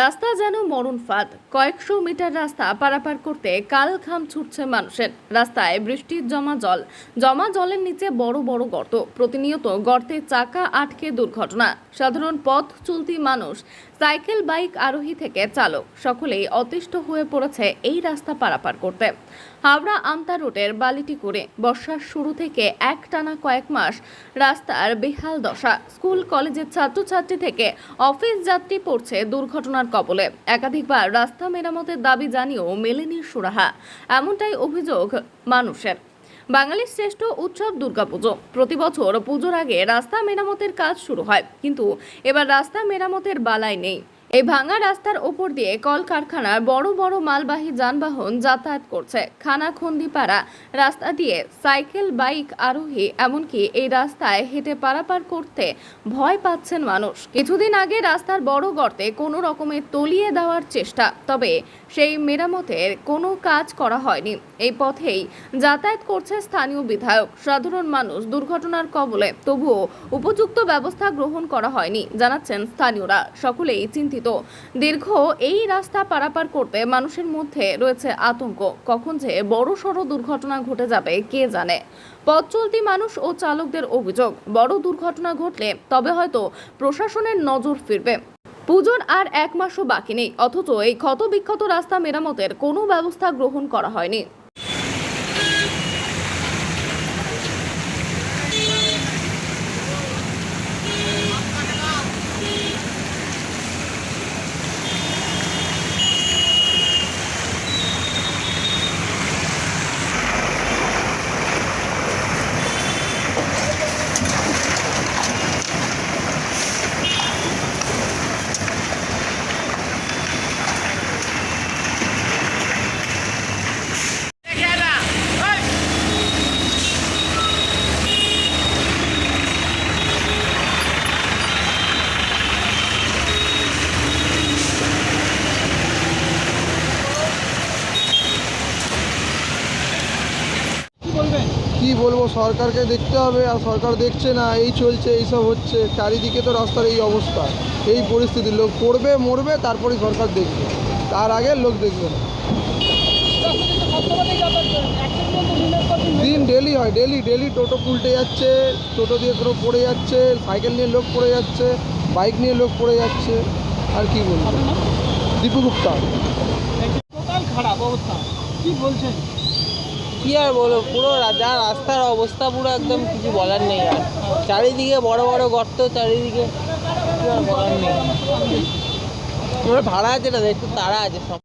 রাস্তা যেন মরণ ফাঁদ। কয়েকশো মিটার রাস্তা পারাপার করতে কাল খাম ছুটছে মানুষের। রাস্তায় বৃষ্টির জমা জল। জমা জলের নিচে বড় বড় গর্ত। প্রতিনিয়ত গর্তে চাকা আটকে দুর্ঘটনা। সাধারণ পথ চলতি মানুষ, সাইকেল, বাইক আরোহী থেকে চালক, সকলেই অতিষ্ঠ হয়ে পড়েছে এই রাস্তা পারাপার করতে। হাওড়া আমতা রোডের বালিটি করে বর্ষার শুরু থেকে এক টানা কয়েক মাস রাস্তার বেহাল দশা। স্কুল, কলেজের ছাত্রছাত্রী থেকে অফিস যাত্রী পড়ছে দুর্ঘটনার কবলে। একাধিকবার রাস্তা মেরামতের দাবি জানিয়েও মেলেনি সুরাহা। এমনটাই অভিযোগ মানুষের। বাঙালির শ্রেষ্ঠ উৎসব দুর্গাপুজো। প্রতি বছর পুজোর আগে রাস্তা মেরামতের কাজ শুরু হয়। কিন্তু এবার রাস্তা মেরামতের বালাই নেই। এই ভাঙা রাস্তার ওপর দিয়ে কলকারখানার বড় বড় মালবাহী যানবাহন যাতায়াত করছে। খানা খানাখন্দিপাড়া রাস্তা দিয়ে সাইকেল, বাইক, আরোহী, এমনকি এই রাস্তায় হেঁটে পারাপার করতে ভয় পাচ্ছেন মানুষ। কিছুদিন আগে রাস্তার বড় গর্তে কোনো রকমের তলিয়ে দেওয়ার চেষ্টা, তবে সেই মেরামতের কোনো কাজ করা হয়নি। এই পথেই যাতায়াত করছে স্থানীয় বিধায়ক। সাধারণ মানুষ দুর্ঘটনার কবলে তবুও উপযুক্ত ব্যবস্থা গ্রহণ করা হয়নি, জানাচ্ছেন স্থানীয়রা। সকলেই চিন্তিত। দীর্ঘ এই রাস্তা পারাপার করতে মানুষের মধ্যে রয়েছে আতঙ্ক। কখন যে বড় সড় দুর্ঘটনা ঘটে যাবে, কে জানে? পথ চলতি মানুষ ও চালকদের অভিযোগ, বড় দুর্ঘটনা ঘটলে তবে হয়তো প্রশাসনের নজর ফিরবে। পুজোর আর এক মাসও বাকি নেই, অথচ এই ক্ষত বিক্ষত রাস্তা মেরামতের কোনো ব্যবস্থা গ্রহণ করা হয়নি। কি বলব, সরকারকে দেখতে হবে আর সরকার দেখছে না, এই চলছে এইসব হচ্ছে। চারিদিকে তো রাস্তার এই অবস্থা। এই পরিস্থিতি, লোক পড়বে, মরবে তারপরে সরকার দেখবে। তার আগে লোক দেখবে না। দিন ডেলি হয়, ডেলি ডেলি টোটো উল্টে যাচ্ছে, টোটো দিয়ে কোনো পড়ে যাচ্ছে, সাইকেল নিয়ে লোক পড়ে যাচ্ছে, বাইক নিয়ে লোক পড়ে যাচ্ছে, আর কি বলব? দীপু গুপ্তা। খারাপ অবস্থা। কি বলছেন? কি আর বলো পুরো যা রাস্তার অবস্থা, পুরো একদম কিছু বলার নেই আর। চারিদিকে বড় বড় গর্ত, চারিদিকে কিছু আর বলার নেই। ভাড়া আছে না একটু তাড়া আছে সব।